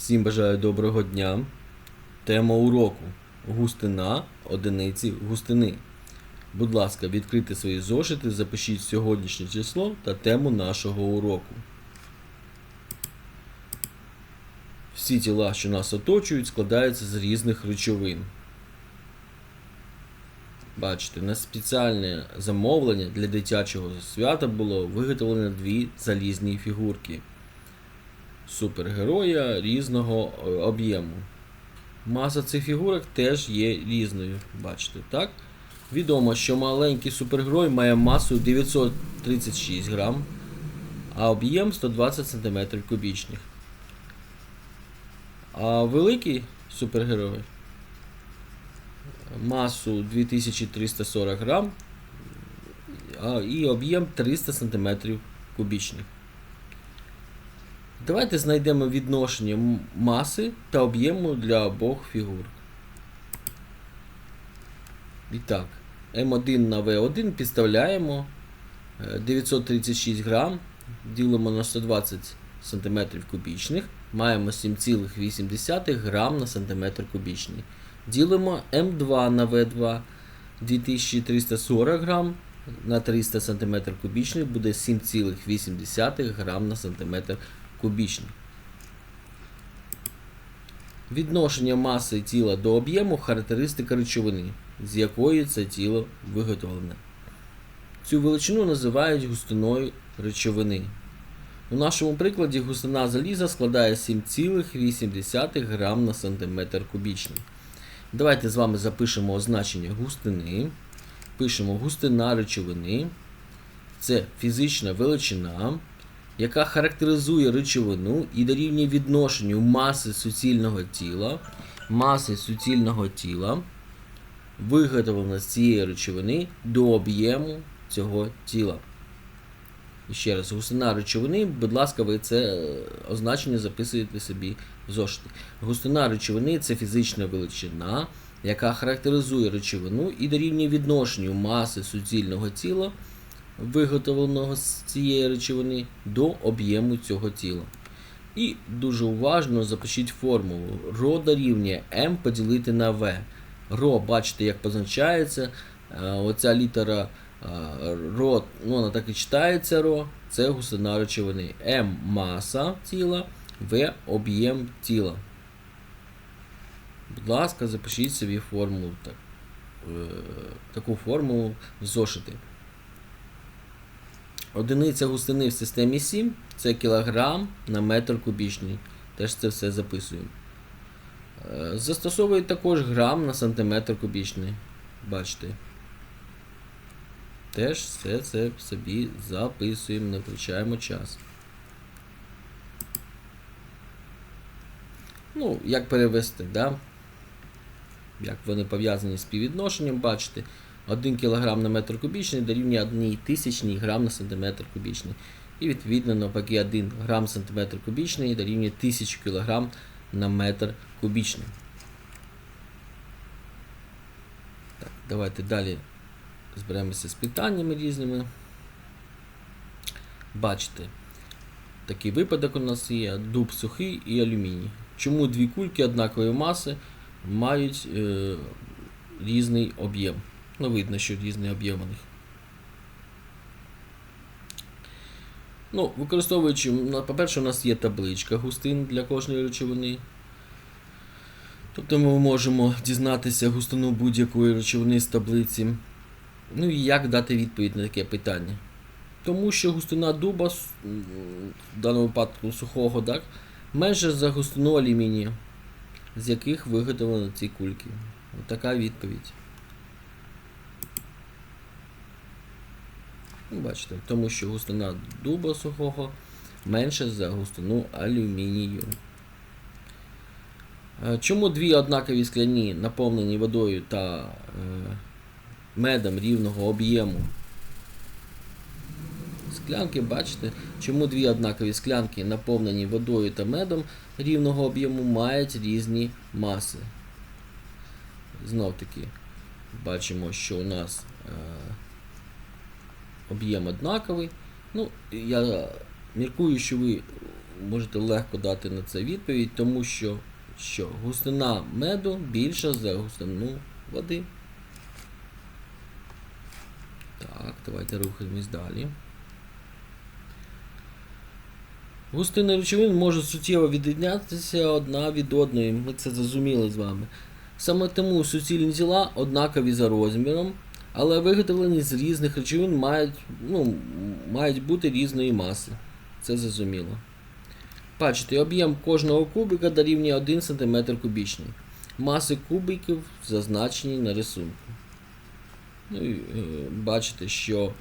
Всім бажаю доброго дня. Тема уроку густина одиниці густини. Будь ласка, відкрийте свої зошити, запишіть сьогоднішнє число та тему нашого уроку. Всі тіла, що нас оточують, складаються з різних речовин. Бачите, на спеціальне замовлення для дитячого свята було виготовлено дві залізні фігурки супергероя різного е, об'єму. Маса цих фігурок теж є різною. Бачите, так? Відомо, що маленький супергерой має масу 936 грам, а об'єм 120 см кубічних. А великий супергерой масу 2340 грам і об'єм 300 см кубічних. Давайте знайдемо відношення маси та об'єму для обох фігур. І так, М1 на В1 підставляємо е, 936 грам, ділимо на 120 см кубічних, маємо 7,8 грам на сантиметр кубічний. Ділимо М2 на В2 2340 грам на 300 см кубічний буде 7,8 грам на сантиметр кубічний. Відношення маси тіла до об'єму характеристика речовини, з якої це тіло виготовлене. Цю величину називають густиною речовини. У нашому прикладі густина заліза складає 7,8 грам на сантиметр кубічний. Давайте з вами запишемо означення густини. Пишемо густина речовини. Це фізична величина, яка характеризує речовину і дорівнює відношенню маси суцільного тіла, маси суцільного тіла, виготовлена з цієї речовини до об'єму цього тіла. І ще раз, густина речовини, будь ласка, ви це е, означення записуєте собі в зошити. Густина речовини це фізична величина, яка характеризує речовину і дорівнює відношенню маси суцільного тіла, виготовленого з цієї речовини, до об'єму цього тіла. І дуже уважно запишіть формулу. Ро дорівнює М поділити на В. Ро, бачите, як позначається. Е, Оця літера е, ро, ну, вона так і читається ро, це густина речовини. М маса тіла, В об'єм тіла. Будь ласка, запишіть собі формулу. Так, е, таку формулу в зошити. Одиниця густини в системі 7 це кілограм на метр кубічний. Теж це все записуємо. Е, Застосовують також грам на сантиметр кубічний. Бачите. Теж все це собі записуємо, не втрачаємо час. Ну, як перевести, да? Як вони пов'язані з співвідношенням, бачите. 1 кг на метр кубічний дорівнює 1 тисячній грам на сантиметр кубічний. І відповідно навпаки 1 грам сантиметр кубічний дорівнює 1000 кг на метр кубічний. Так, давайте далі зберемося з питаннями різними. Бачите, такий випадок у нас є дуб сухий і алюміній. Чому дві кульки однакової маси мають е, різний об'єм? Ну, видно, що різний об'єм у них. Ну, використовуючи, по-перше, у нас є табличка густин для кожної речовини. Тобто ми можемо дізнатися густину будь-якої речовини з таблиці. Ну і як дати відповідь на таке питання? Тому що густина дуба, в даному випадку сухого, так, менше за густину алюмінія, з яких виготовлені ці кульки. Ось така відповідь. Бачите, тому що густина дуба сухого менше за густину алюмінію. Е, Чому дві однакові скляні, наповнені водою та е, медом рівного об'єму? Склянки, бачите, чому дві однакові склянки, наповнені водою та медом рівного об'єму, мають різні маси. Знов таки, бачимо, що у нас е, об'єм однаковий. Ну, я міркую, що ви можете легко дати на це відповідь, тому що, що густина меду більша за густину води. Так, давайте рухаємось далі. Густини речовин можуть суттєво відрізнятися одна від одної. Ми це зрозуміли з вами. Саме тому суцільні тіла однакові за розміром, але виготовлені з різних речовин мають, ну, мають бути різної маси. Це зрозуміло. Бачите, об'єм кожного кубика дорівнює 1 см кубічний. Маси кубиків зазначені на рисунку. Ну, і, е, бачите, що е,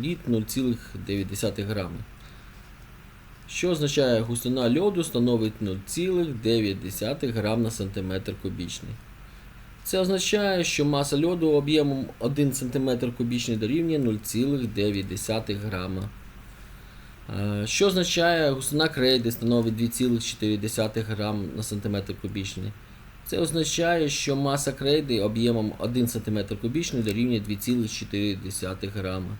лід 0,9 грами. Що означає густина льоду становить 0,9 грам на сантиметр кубічний. Це означає, що маса льоду об'ємом 1 см кубічний дорівнює 0,9 грама. Е, Що означає густина крейди становить 2,4 грам на сантиметр кубічний. Це означає, що маса крейди об'ємом 1 см кубічний дорівнює 2,4 грама.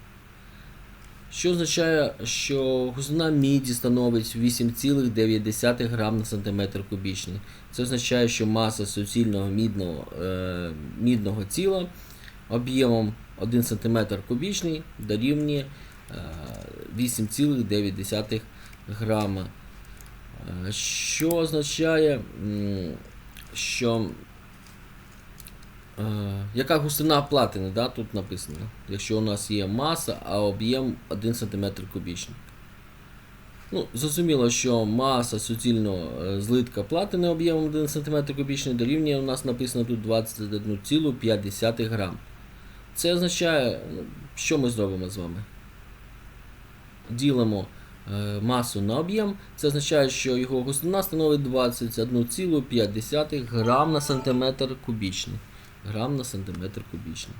Що означає, що густина міді становить 8,9 грам на сантиметр кубічний. Це означає, що маса суцільного мідного, е, мідного тіла об'ємом 1 см кубічний дорівнює е, 8,9 грама. Е, Що означає, що Е, яка густина платини, да, тут написано. Якщо у нас є маса, а об'єм 1 см кубічний. Ну, Зрозуміло, що маса суцільного е, злитка платини об'ємом 1 см кубічний дорівнює у нас написано тут 21,5 грам. Це означає, ну, що ми зробимо з вами? Ділимо е, масу на об'єм. Це означає, що його густина становить 21,5 грам на сантиметр кубічний грам на сантиметр кубічний.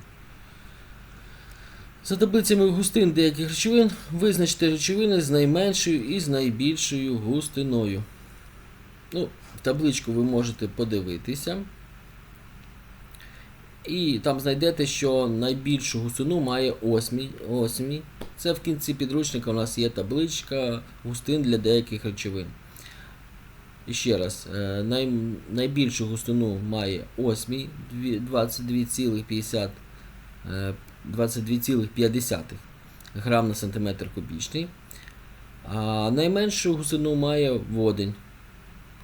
За таблицями густин деяких речовин визначте речовини з найменшою і з найбільшою густиною. Ну, табличку ви можете подивитися. І там знайдете, що найбільшу густину має осмій. осмій. Це в кінці підручника у нас є табличка густин для деяких речовин. І ще раз, е, най, найбільшу густину має осмій 22,50 е, 22,5 грам на сантиметр кубічний. А найменшу густину має водень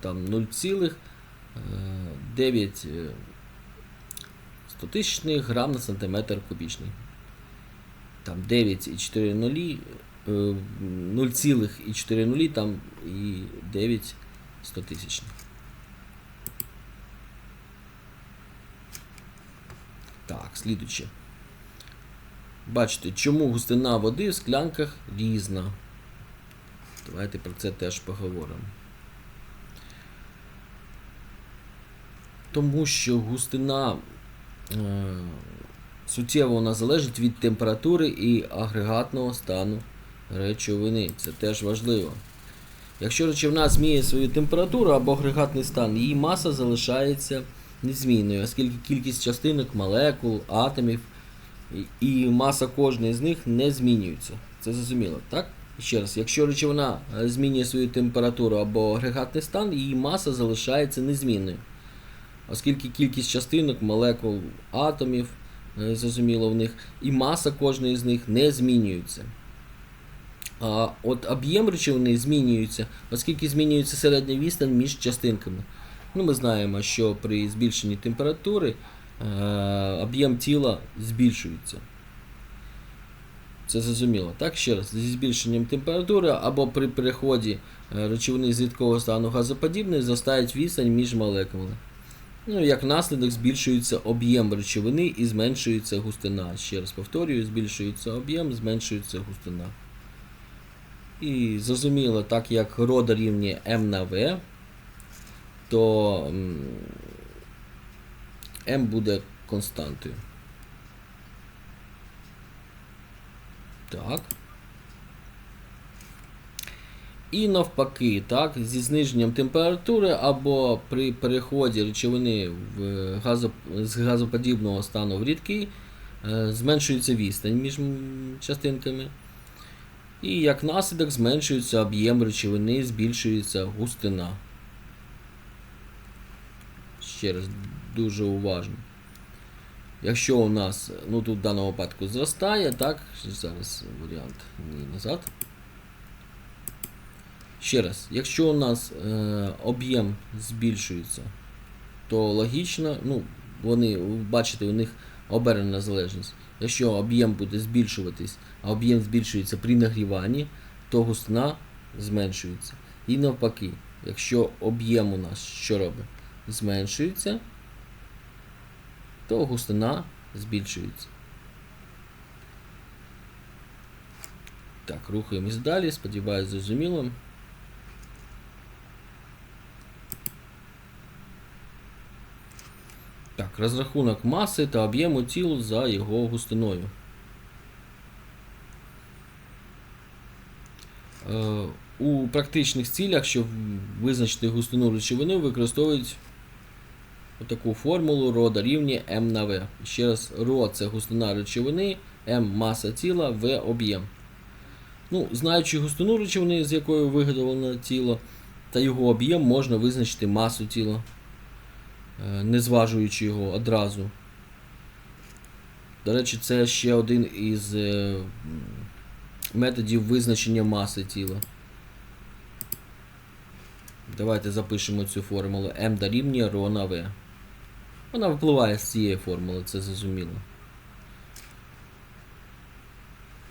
там 0,9 стотичних грам на сантиметр кубічний. Там 9,4 0,4 там і 9 100 тисячних. Так, слідуче. Бачите, чому густина води в склянках різна. Давайте про це теж поговоримо. Тому що густина е, суттєво вона залежить від температури і агрегатного стану речовини. Це теж важливо. Якщо речовина зміє свою температуру або агрегатний стан, її маса залишається незмінною, оскільки кількість частинок, молекул, атомів і маса кожної з них не змінюється. Це зрозуміло, так? Ще раз, якщо речовина змінює свою температуру або агрегатний стан, її маса залишається незмінною. Оскільки кількість частинок, молекул, атомів, зрозуміло в них, і маса кожної з них не змінюється. А от об'єм речовини змінюється, оскільки змінюється середня відстань між частинками. Ну, Ми знаємо, що при збільшенні температури е, об'єм тіла збільшується. Це зрозуміло. Так, ще раз, зі збільшенням температури або при переході речовини з рідкого стану газоподібної зростають відстань між молекулами. Ну, Як наслідок збільшується об'єм речовини і зменшується густина. Ще раз повторюю, збільшується об'єм, зменшується густина. І зрозуміло, так як ρ дорівнює m на v, то m буде константою. Так. І навпаки, так, зі зниженням температури або при переході речовини в газоп... з газоподібного стану в рідкий, зменшується відстань між частинками. І як наслідок зменшується об'єм речовини, збільшується густина. Ще раз дуже уважно. Якщо у нас, ну тут в даному випадку зростає, так, зараз варіант ні, назад. Ще раз, якщо у нас е, об'єм збільшується, то логічно, ну, вони, бачите, у них обернена залежність. Якщо об'єм буде збільшуватись, а об'єм збільшується при нагріванні, то густина зменшується. І навпаки, якщо об'єм у нас що робить? Зменшується, то густина збільшується. Так, рухаємось далі, сподіваюсь, зрозуміло. Так, розрахунок маси та об'єму тілу за його густиною. Е, у практичних цілях, щоб визначити густину речовини, використовують таку формулу ρ дорівнює М на В. Ще раз, ρ це густина речовини, М маса тіла, В об'єм. Ну, знаючи густину речовини, з якою виготовлено тіло, та його об'єм, можна визначити масу тіла, не зважуючи його одразу. До речі, це ще один із е, методів визначення маси тіла. Давайте запишемо цю формулу М дорівнює ρ на В. Вона випливає з цієї формули, це зрозуміло.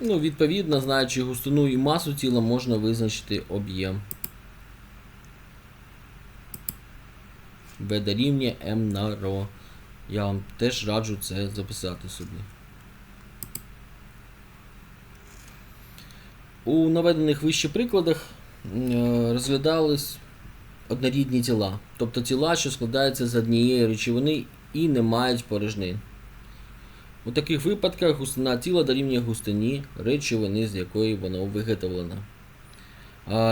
Ну, відповідно, знаючи густину і масу тіла, можна визначити об'єм. В дорівнює М на ρ. Я вам теж раджу це записати собі. У наведених вище прикладах е, розглядались однорідні тіла, тобто тіла, що складаються з однієї речовини і не мають порожнин. У таких випадках густина тіла дорівнює густині речовини, з якої воно виготовлено.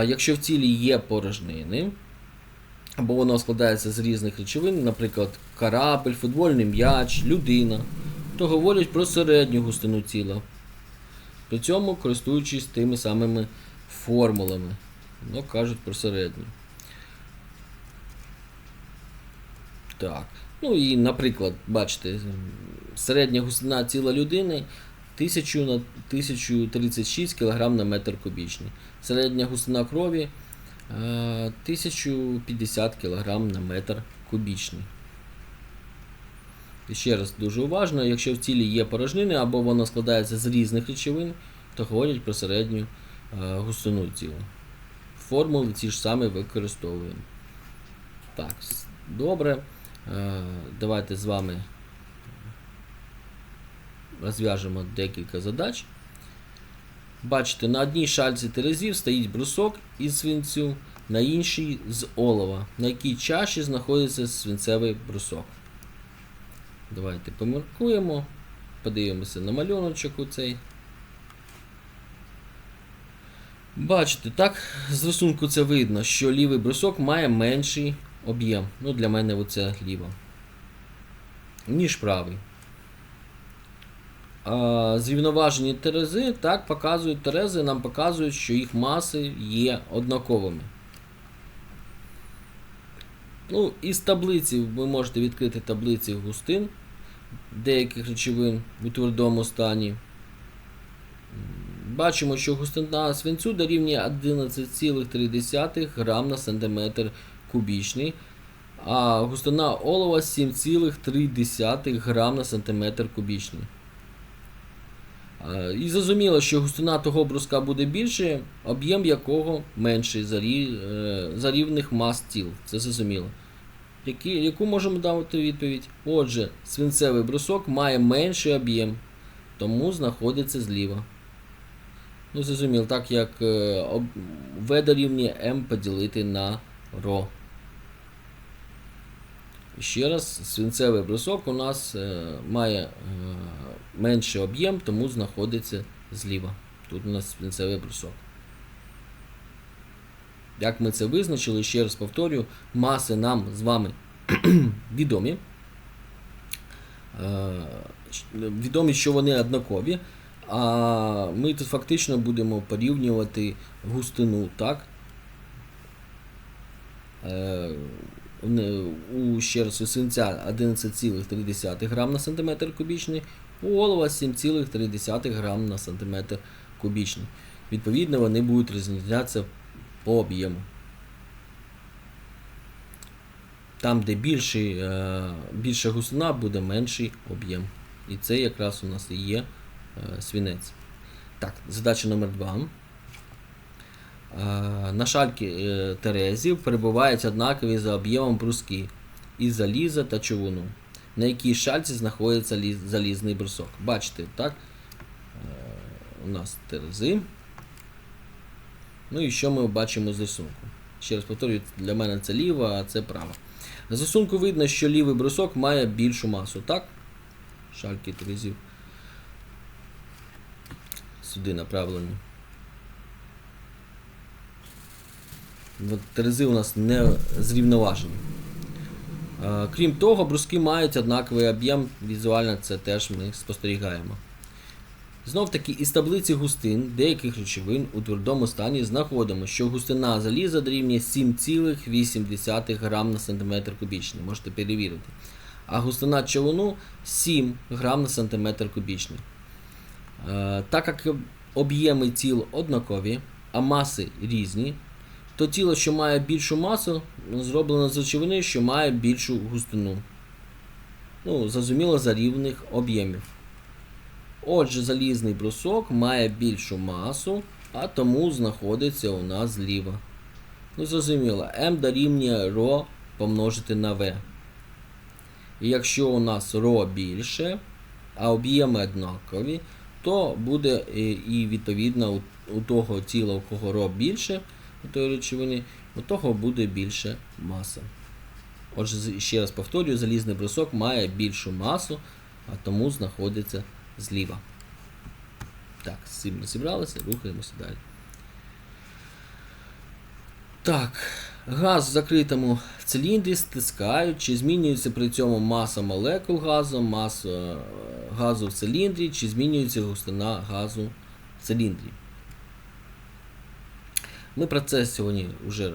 Якщо в тілі є порожнини, або воно складається з різних речовин, наприклад, корабль, футбольний м'яч, людина, то говорять про середню густину тіла. При цьому користуючись тими самими формулами. Ну, кажуть про середню. Так. Ну і, наприклад, бачите, середня густина тіла людини 1000 на 1036 кг на метр кубічний. Середня густина крові 1050 кг на метр кубічний. І ще раз дуже уважно, якщо в тілі є порожнини або воно складається з різних речовин, то говорять про середню е, густину тіла. Формули ті ж самі використовуємо. Так, добре. Е, Давайте з вами розв'яжемо декілька задач. Бачите, на одній шальці терезів стоїть брусок із свинцю, на іншій з олова, на якій чаші знаходиться свинцевий брусок. Давайте помаркуємо, подивимося на малюночок у цей. Бачите, так, з рисунку це видно, що лівий брусок має менший об'єм. Ну, для мене оце ліва. Ніж правий. Зрівноважені терези так показують терези, нам показують, що їх маси є однаковими. Ну, із таблиці ви можете відкрити таблиці густин деяких речовин у твердому стані. Бачимо, що густина свинцю дорівнює 11,3 грам на сантиметр кубічний, а густина олова 7,3 грам на сантиметр кубічний. А, І зрозуміло, що густина того бруска буде більше, об'єм якого менший за, е, за рівних мас тіл. Це зрозуміло. Які, яку можемо дати відповідь? Отже, свинцевий брусок має менший об'єм, тому знаходиться зліва. Ну, зрозуміло, так як е, В дорівнює М поділити на РО. Ще раз, свинцевий брусок у нас е, має е, менший об'єм, тому знаходиться зліва. Тут у нас свинцевий брусок. Як ми це визначили, ще раз повторюю, маси нам з вами відомі. Е, відомі, що вони однакові, А ми тут фактично будемо порівнювати густину, так? Е, у ще раз у свинця 11,3 грам на сантиметр кубічний, олова 7,3 грам на сантиметр кубічний. Відповідно, вони будуть різницятися по об'єму. Там, де більший, е, більша густина, буде менший об'єм. І це якраз у нас і є е, свинець. Так, задача номер 2. Е, На шальки е, Терезів перебувають однакові за об'ємом бруски із заліза та човуну, на якій шальці знаходиться залізний брусок. Бачите, так? Е, У нас терези. Ну і що ми бачимо з рисунку? Ще раз повторюю, для мене це ліва, а це права. З рисунку видно, що лівий брусок має більшу масу, так? Шальки терезів. Сюди направлені. Терези у нас не зрівноважені. Е, Крім того, бруски мають однаковий об'єм, візуально це теж ми спостерігаємо. Знов таки із таблиці густин деяких речовин у твердому стані знаходимо, що густина заліза дорівнює 7,8 грам на сантиметр кубічний. Можете перевірити. А густина човуну 7 грам на сантиметр кубічний. Е, так як об'єми тіл однакові, а маси різні, то тіло, що має більшу масу, зроблено з речовини, що має більшу густину. Ну, зрозуміло, за рівних об'ємів. Отже, залізний брусок має більшу масу, а тому знаходиться у нас зліва. Ну, зрозуміло, М дорівнює ρ помножити на В. І якщо у нас ρ більше, а об'єми однакові, то буде і, і відповідно у, у того тіла, у кого ρ більше, у тої речовини, у того буде більше маса. Отже, ще раз повторюю, залізний брусок має більшу масу, а тому знаходиться зліва. Так, з цим розібралися, рухаємося далі. Так, газ в закритому циліндрі стискають, чи змінюється при цьому маса молекул газу, маса е, газу в циліндрі, чи змінюється густина газу в циліндрі. Ми про це сьогодні вже е,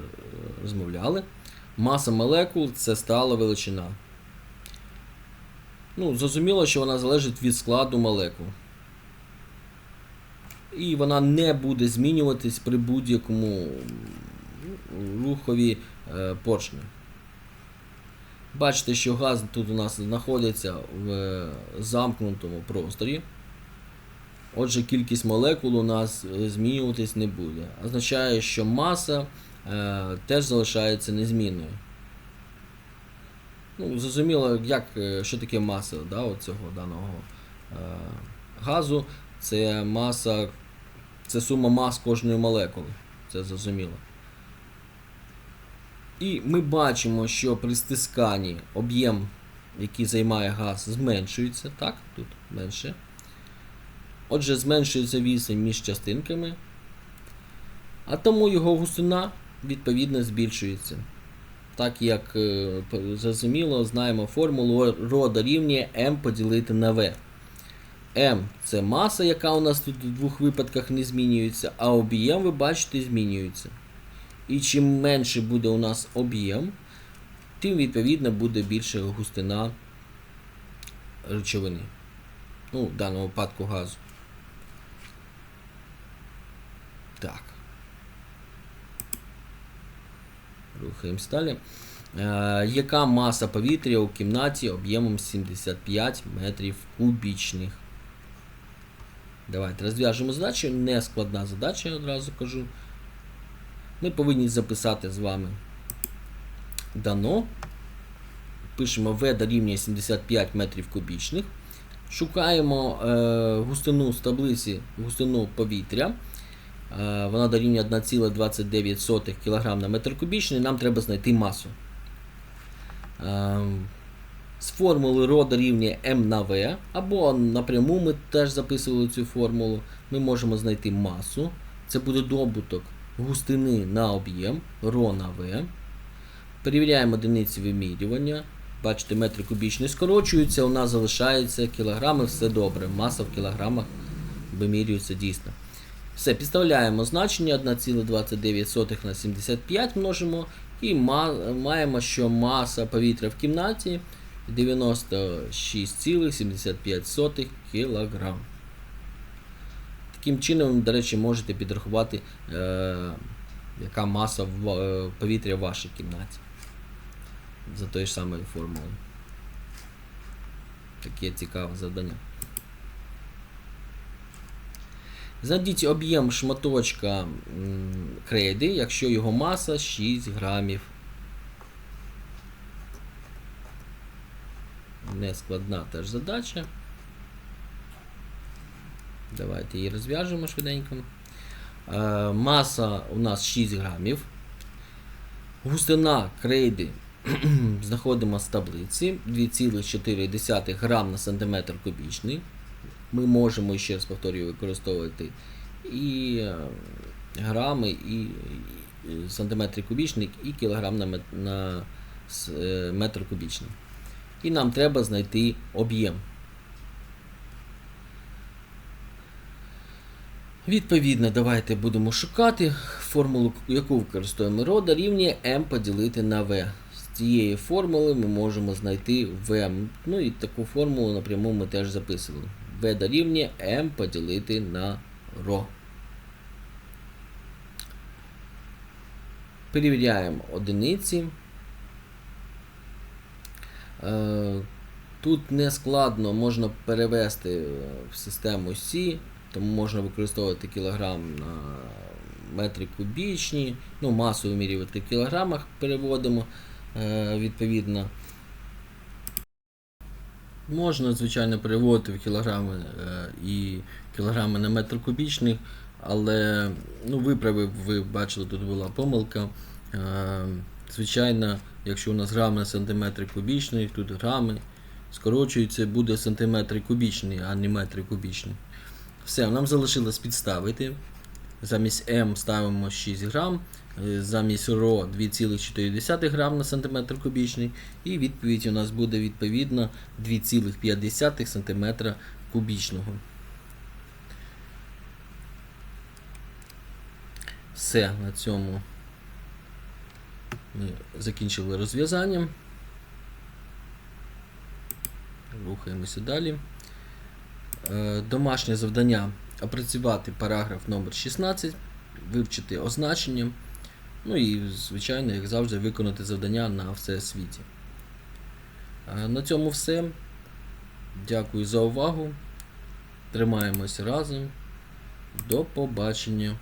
розмовляли. Маса молекул це стала величина. Ну, зрозуміло, що вона залежить від складу молекул. І вона не буде змінюватись при будь-якому рухові е, поршню. Бачите, що газ тут у нас знаходиться в е, замкнутому просторі. Отже, кількість молекул у нас е, змінюватись не буде. Означає, що маса е, теж залишається незмінною. Ну, зрозуміло, як, е, що таке маса да, цього даного е, газу. Це маса, це сума мас кожної молекули. Це зрозуміло. І ми бачимо, що при стисканні об'єм, який займає газ, зменшується. Так, тут менше. Отже, зменшується відстань між частинками, а тому його густина відповідно збільшується. Так як е, зрозуміло, знаємо формулу ρ дорівнює m поділити на v. m це маса, яка у нас тут в двох випадках не змінюється, а об'єм, ви бачите, змінюється. І чим менше буде у нас об'єм, тим відповідно буде більша густина речовини. Ну, в даному випадку газу. Так. Рухаємось далі. Е, яка маса повітря у кімнаті об'ємом 75 метрів кубічних? Давайте розв'яжемо задачу. Не складна задача, я одразу кажу. Ми повинні записати з вами дано. Пишемо V дорівнює 75 метрів кубічних. Шукаємо е, густину з таблиці густину повітря. Е, вона дорівнює 1,29 кг на метр кубічний. Нам треба знайти масу. Е, з формули ρ дорівнює m на v, або напряму ми теж записували цю формулу. Ми можемо знайти масу. Це буде добуток густини на об'єм ρ на v. Перевіряємо одиниці вимірювання. Бачите, метри кубічні скорочуються, у нас залишаються кілограми, все добре. Маса в кілограмах вимірюється дійсно. Все, підставляємо значення 1,29 на 75 множимо і ма- маємо, що маса повітря в кімнаті 96,75 кг. Таким чином, до речі, можете підрахувати, е, яка маса в- е, повітря в вашій кімнаті. За тою ж самою формулою. Таке цікаве завдання. Знайдіть об'єм шматочка крейди, якщо його маса 6 грамів. Нескладна теж задача. Давайте її розв'яжемо швиденько. Е, маса у нас 6 грамів. Густина крейди знаходимо з таблиці 2,4 грам на сантиметр кубічний. Ми можемо, ще раз повторюю, використовувати і е, грами, і, сантиметри кубічний, і кілограм на, на е, метр кубічний. І нам треба знайти об'єм. Відповідно, давайте будемо шукати формулу, яку використовуємо ρ дорівнює m поділити на v. З цієї формули ми можемо знайти v. Ну і таку формулу напряму ми теж записували. V дорівнює m поділити на ρ. Перевіряємо одиниці. Е, Тут не складно, можна перевести е, в систему Сі, тому можна використовувати кілограм на метри кубічні, ну, масу вимірювати в кілограмах переводимо е, відповідно. Можна, звичайно, переводити в кілограми е, і кілограми на метр кубічний, але ну, виправив, ви бачили, тут була помилка. Е, звичайно, якщо у нас грами на сантиметри кубічний, тут грами скорочується, буде сантиметри кубічні, а не метри кубічні. Все, нам залишилось підставити. Замість М ставимо 6 грам, замість РО 2,4 грам на сантиметр кубічний. І відповідь у нас буде відповідно 2,5 см кубічного. Все, на цьому ми закінчили розв'язання. Рухаємося далі. Е, Домашнє завдання опрацювати параграф номер 16, вивчити означення. Ну і, звичайно, як завжди, виконати завдання на всесвіті. світі. На цьому все. Дякую за увагу. Тримаємося разом. До побачення.